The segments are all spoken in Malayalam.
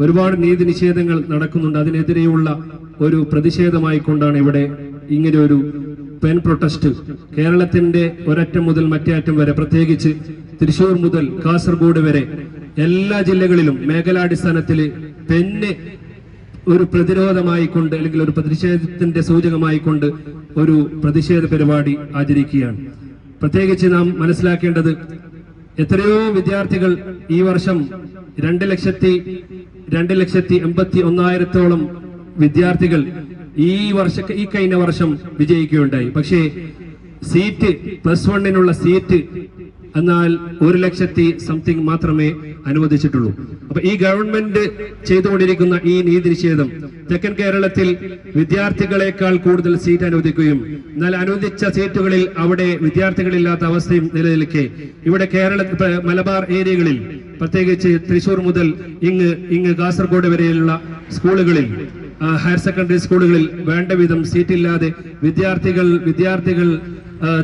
ഒരുപാട് നീതി നിഷേധങ്ങൾ നടക്കുന്നുണ്ട്. അതിനെതിരെയുള്ള ഒരു പ്രതിഷേധമായി കൊണ്ടാണ് ഇവിടെ ഇങ്ങനെ ഒരു പെൻ പ്രൊട്ടസ്റ്റ് കേരളത്തിന്റെ ഒരറ്റം മുതൽ മറ്റേ അറ്റം വരെ പ്രത്യേകിച്ച് തൃശൂർ മുതൽ കാസർഗോഡ് വരെ എല്ലാ ജില്ലകളിലും മേഖലാടിസ്ഥാനത്തിൽ പെന്ന് ഒരു പ്രതിരോധമായി കൊണ്ട് അല്ലെങ്കിൽ ഒരു പ്രതിഷേധത്തിന്റെ സൂചകമായി കൊണ്ട് ഒരു പ്രതിഷേധ പരിപാടി ആചരിക്കുകയാണ്. പ്രത്യേകിച്ച് നാം മനസ്സിലാക്കേണ്ടത് എത്രയോ വിദ്യാർത്ഥികൾ ഈ വർഷം രണ്ട് ലക്ഷത്തി രണ്ട് ലക്ഷത്തി എൺപത്തി ഒന്നായിരത്തോളം വിദ്യാർത്ഥികൾ ഈ വർഷ ഈ കഴിഞ്ഞ വർഷം വിജയിക്കുകയുണ്ടായി. പക്ഷേ സീറ്റ് പ്ലസ് വണ്ണിനുള്ള സീറ്റ് എന്നാൽ ഒരു ലക്ഷത്തി സംതിങ് മാത്രമേ അനുവദിച്ചിട്ടുള്ളൂ. അപ്പൊ ഈ ഗവൺമെന്റ് ചെയ്തുകൊണ്ടിരിക്കുന്ന ഈ നീതി നിഷേധം തെക്കൻ കേരളത്തിൽ വിദ്യാർത്ഥികളെക്കാൾ കൂടുതൽ സീറ്റ് അനുവദിക്കുകയും എന്നാൽ അനുവദിച്ച സീറ്റുകളിൽ അവിടെ വിദ്യാർത്ഥികളില്ലാത്ത അവസ്ഥയും നിലനിൽക്കെ. ഇവിടെ കേരള മലബാർ ഏരിയകളിൽ പ്രത്യേകിച്ച് തൃശൂർ മുതൽ ഇങ്ങ് ഇങ്ങ് കാസർഗോഡ് വരെയുള്ള സ്കൂളുകളിൽ ഹയർ സെക്കൻഡറി സ്കൂളുകളിൽ വേണ്ട വിധം സീറ്റില്ലാതെ വിദ്യാർത്ഥികൾ വിദ്യാർത്ഥികൾ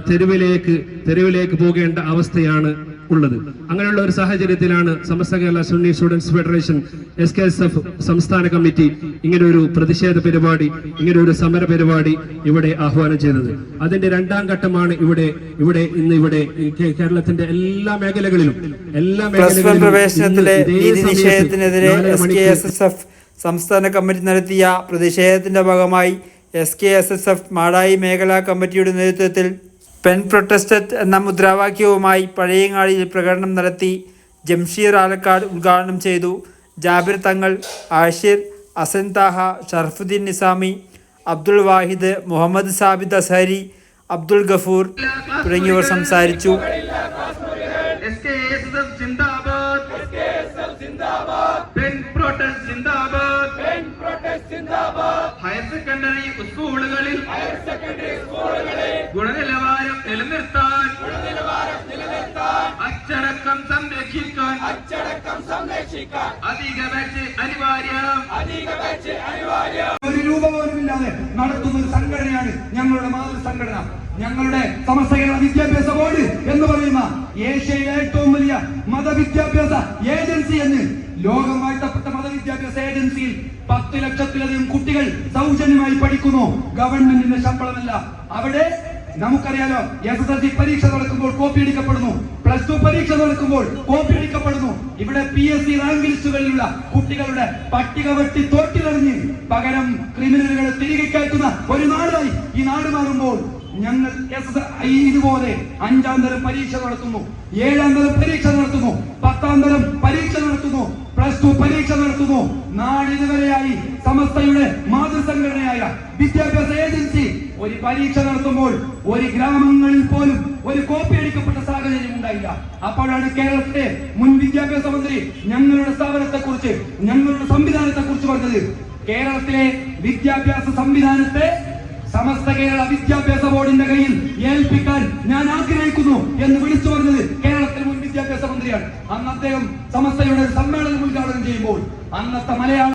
തെരുവിലേക്ക് തെരുവിലേക്ക് പോകേണ്ട അവസ്ഥയാണ് ഉള്ളത്. അങ്ങനെയുള്ള ഒരു സാഹചര്യത്തിലാണ് Samastha Kerala Sunni students federation S K S F സംസ്ഥാന കമ്മിറ്റി ഇങ്ങനെ ഒരു പ്രതിഷേധ പരിപാടി ഇങ്ങനെ ഒരു സമര പരിപാടി ഇവിടെ ആഹ്വാനം ചെയ്തത്. അതിന്റെ രണ്ടാം ഘട്ടമാണ് ഇവിടെ ഇവിടെ ഇന്ന് ഇവിടെ കേരളത്തിന്റെ എല്ലാ മേഖലകളിലും എല്ലാ മേഖലകളിലും പ്രവേശനത്തിലെ നിഷേധത്തിനെതിരെ S K S S F സംസ്ഥാന കമ്മിറ്റി നടത്തിയ പ്രതിഷേധത്തിന്റെ ഭാഗമായി S K S S F Madayi മേഖലാ കമ്മിറ്റിയുടെ നേതൃത്വത്തിൽ പെൺ പ്രൊട്ടസ്റ്ററ്റ് എന്ന മുദ്രാവാക്യവുമായി പഴയങ്ങാടിയിൽ പ്രകടനം നടത്തി ജംഷീർ ആലക്കാട് ഉദ്ഘാടനം ചെയ്തു. ജാബിർ തങ്ങൾ ആഷിർ അസൻ താഹ ഷർഫുദ്ദീൻ നിസാമി അബ്ദുൾ വാഹിദ് മുഹമ്മദ് സാബിദ് അസഹരി അബ്ദുൾ ഗഫൂർ തുടങ്ങിയവർ സംസാരിച്ചു. ഹയർ സെക്കൻഡറി സ്കൂളുകളിൽ ഹയർ സെക്കൻഡറി സംരക്ഷിക്കാൻ അധിക ബാച്ച് അനിവാര്യം. അധിക ബാച്ച് അനിവാര്യം. ഒരു രൂപ പോലും ഇല്ലാതെ നടത്തുന്ന ഒരു സംഘടനയാണ് ഞങ്ങളുടെ മാതൃ സംഘടന. ഞങ്ങളുടെ സമസ്ത കേരള വിദ്യാഭ്യാസ ബോർഡ് എന്ന് പറയുന്ന ഏഷ്യയിലെ ഏറ്റവും വലിയ മതവിദ്യാഭ്യാസ ഏജൻസി എന്ന് ലോകം വാഴ്ത്തപ്പെട്ട മതവിദ്യാഭ്യാസ ഏജൻസിയിൽ പത്ത് ലക്ഷത്തിലധികം കുട്ടികൾ സൗജന്യമായി പഠിക്കുന്നു. ഗവൺമെന്റിന്റെ ശമ്പളമല്ല. അവിടെ നമുക്കറിയാലോ എസ് എസ് എൽ സി പരീക്ഷ നടക്കുമ്പോൾ കോപ്പി അടിക്കപ്പെടുന്നു പ്ലസ് ടു പരീക്ഷ നടക്കുമ്പോൾ കോപ്പി അടിക്കപ്പെടുന്നു ഇവിടെ പി എസ് സി റാങ്ക് ലിസ്റ്റുകളിലുള്ള കുട്ടികളുടെ പട്ടിക വെട്ടി തോട്ടിലെറിഞ്ഞ് പകരം ക്രിമിനലുകളെ തിരികെ കയറ്റുന്ന ഒരു നാടായി ഈ നാട് മാറുമ്പോൾ ഞങ്ങൾ എസ് ഇതുപോലെ അഞ്ചാം തരം പരീക്ഷ നടത്തുന്നു ഏഴാം തരം പരീക്ഷ നടത്തുന്നു പത്താം തരം പരീക്ഷ നടത്തുന്നു പ്ലസ് ടു പരീക്ഷ നടത്തുന്നു. നാളിതുവരെയായി സമസ്തയുടെ മാതൃസംഘടനയായ ഏജൻസി ഒരു പരീക്ഷ നടത്തുമ്പോൾ ഒരു ഗ്രാമങ്ങളിൽ പോലും ഒരു കോപ്പി അടിക്കപ്പെട്ട സാഹചര്യം ഉണ്ടായില്ല. അപ്പോഴാണ് കേരളത്തിലെ മുൻ വിദ്യാഭ്യാസ മന്ത്രി ഞങ്ങളുടെ സ്ഥാപനത്തെ കുറിച്ച് ഞങ്ങളുടെ സംവിധാനത്തെ കുറിച്ച് പറഞ്ഞത്. കേരളത്തിലെ വിദ്യാഭ്യാസ സംവിധാനത്തെ സമസ്ത കേരള വിദ്യാഭ്യാസ ബോർഡിന്റെ കയ്യിൽ ഏൽപ്പിക്കാൻ ഞാൻ ആഗ്രഹിക്കുന്നു എന്ന് വിളിച്ചു പറഞ്ഞത് കേരളത്തിലെ മുൻ വിദ്യാഭ്യാസ മന്ത്രിയാണ്. അന്ന് അദ്ദേഹം സമസ്തയുടെ സമ്മേളനം ഉദ്ഘാടനം ചെയ്യുമ്പോൾ അന്നത്തെ മലയാള